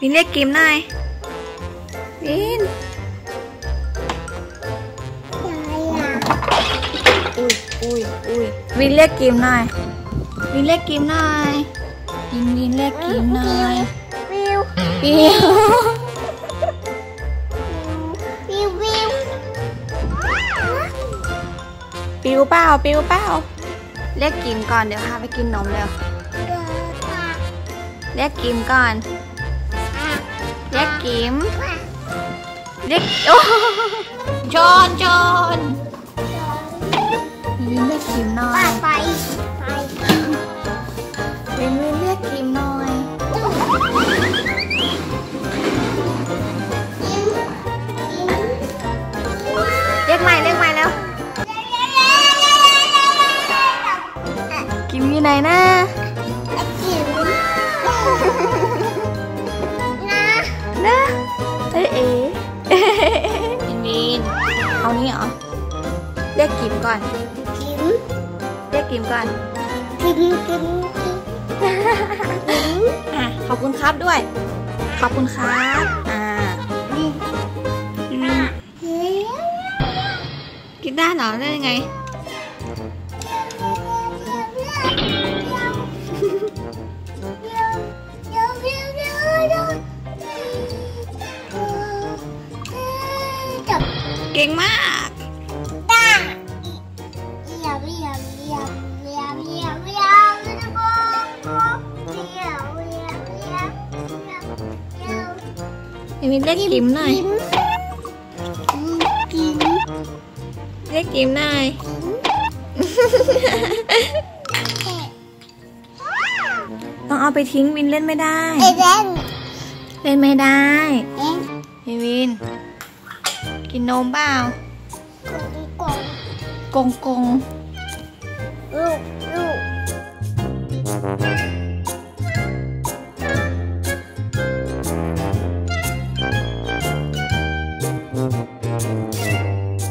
วินเรียกกิมหน่อยวินอุ้ยอุ้ยอุ้ยวินเรียกกิมหน่อยวินเรียกกิมหน่อยวินวินเรียกกิมหน่อยวิวปิววิววิวปิวเปล่าปิวเปล่าเรียกกิมก่อนเดี๋ยวพาไปกินนมเร็วเรียกกิมก่อน เรียกกิมเรียกโอ้จอนจอนวินเรียกกิมหน่อย ไปไปวินวินเรียกกิมหน่อยเรียกใหม่เรียกใหม่แล้วกิมอยู่ไหนนะ เรียกกิมก่อนจิ๋วเรียกกิมก่อนจิ๋วจิ๋วอะขอบคุณครับด้วย ขอบคุณครับ อ่าวินวินจิ๋วกินได้เหรอได้ยังไงจับเก่งมาก เอมินเรียกกิมหน่อยกินเรียกกิมหน่อยต้องเอาไปทิ้งวินเล่นไม่ได้เอ็นเอ็นเล่นไม่ได้เอ็นเอวิน กินนมเปล่ากงกงกงกงลูกลู